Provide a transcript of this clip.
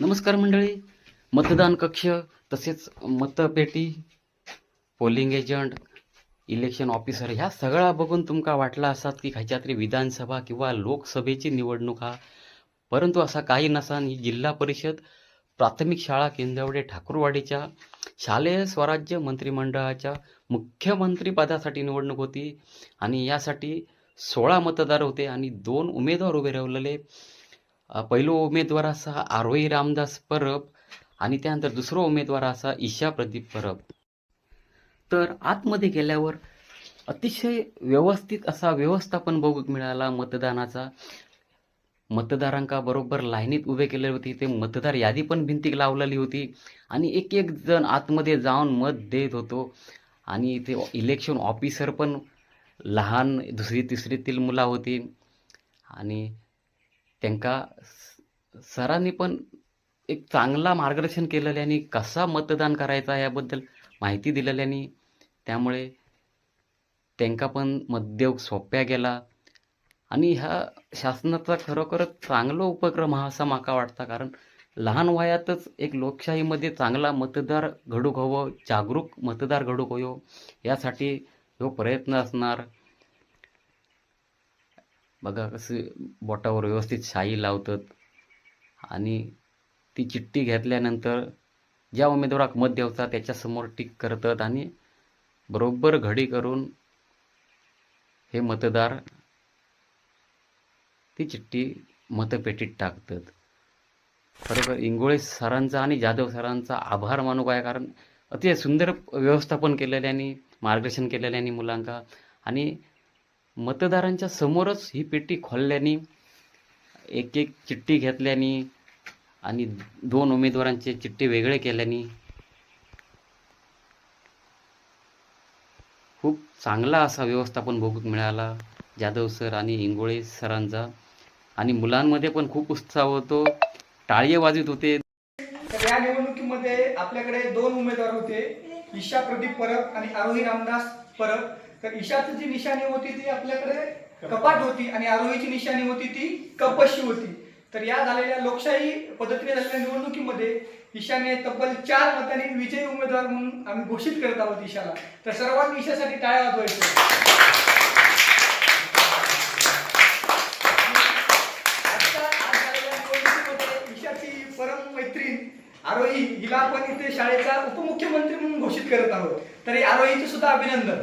नमस्कार मंडळी. मतदान कक्ष तसेच मतपेटी पोलिंग एजंट इलेक्शन ऑफिसर ह्या सगळा बघून तुमका वाटला असतात की खायच्या तरी विधानसभा किंवा लोकसभेची निवडणूक हा परंतु असा काही नसान ही जिल्हा परिषद प्राथमिक शाळा केंद्रवडे ठाकूरवाडीच्या शालेय स्वराज्य मंत्रिमंडळाच्या मुख्यमंत्रीपदासाठी निवडणूक होती. आणि यासाठी सोळा मतदार होते आणि दोन उमेदवार उभे राहिलेले. पहिलो उमेदवार असा आरोही रामदास परब आणि त्यानंतर दुसरा उमेदवार असा ईशा प्रदीप परब. तर आतमध्ये गेल्यावर अतिशय व्यवस्थित असा व्यवस्थापन बघूक मिळाला मतदानाचा. मतदारांका बरोबर लाईनीत उभे केले होते. ते मतदार यादी पण भिंतीक लावलेली होती आणि एक एक जण आतमध्ये जाऊन मत देत होतो. आणि ते इलेक्शन ऑफिसर पण लहान दुसरी तिसरीतील मुला होती. आणि त्यांका स- सरांनी पण एक चांगला मार्गदर्शन केलेल्याने कसा मतदान करायचा याबद्दल माहिती दिलेल्याने त्यामुळे त्यांका पण मतदेव सोप्या गेला. आणि ह्या शासनाचा खरोखरच चांगला उपक्रम हा असा माका वाटता कारण लहान वयातच एक लोकशाहीमध्ये चांगला मतदार घडूक हवं जागरूक मतदार घडूक हवं यासाठी ह्यो प्रयत्न असणार. बघा कसं बोटावर व्यवस्थित शाई लावतात. आणि ती चिठ्ठी घेतल्यानंतर ज्या उमेदवाराक मत द्यावचा त्याच्यासमोर टिक करतात आणि बरोबर घडी करून हे मतदार ती चिठ्ठी मतपेटीत टाकतात. खरोखर इंगोळे सरांचा आणि जाधव सरांचा आभार मानू काय? कारण अतिशय सुंदर व्यवस्थापन केलेल्याने मार्गदर्शन केलेल्याने मुलांका आणि मतदारांच्या समोरच ही पेटी खोलल्याने एक एक चिठ्ठी घेतल्याने आणि दोन उमेदवारांचे चिठ्ठी वेगळे केल्याने खूप चांगला असा व्यवस्थापन बघूक मिळाला. जाधव सर आणि इंगोळे सरांचा. आणि मुलांमध्ये पण खूप उत्साह होतो. टाळी वाजवित होते. तर या निवडणुकीमध्ये आपल्याकडे दोन उमेदवार होते. ईशा प्रदीप परब आणि आरोही रामदास परब. तर ईशाची जी निशाणी होती ती आपल्याकडे कपाट होती आणि आरोहीची निशाणी होती ती कपशी होती. तर या झालेल्या लोकशाही पद्धतीने झालेल्या निवडणुकीमध्ये ईशाने तब्बल चार मतांनी विजयी उमेदवार म्हणून आम्ही घोषित करत आहोत ईशाला. तर सर्वांनी ईशासाठी टाळ्या वाजवायच्या. परम मैत्रीण आरोही हिला आपण इथे शाळेचा उपमुख्यमंत्री म्हणून घोषित करत आहोत. तर आरोहीचे सुद्धा अभिनंदन.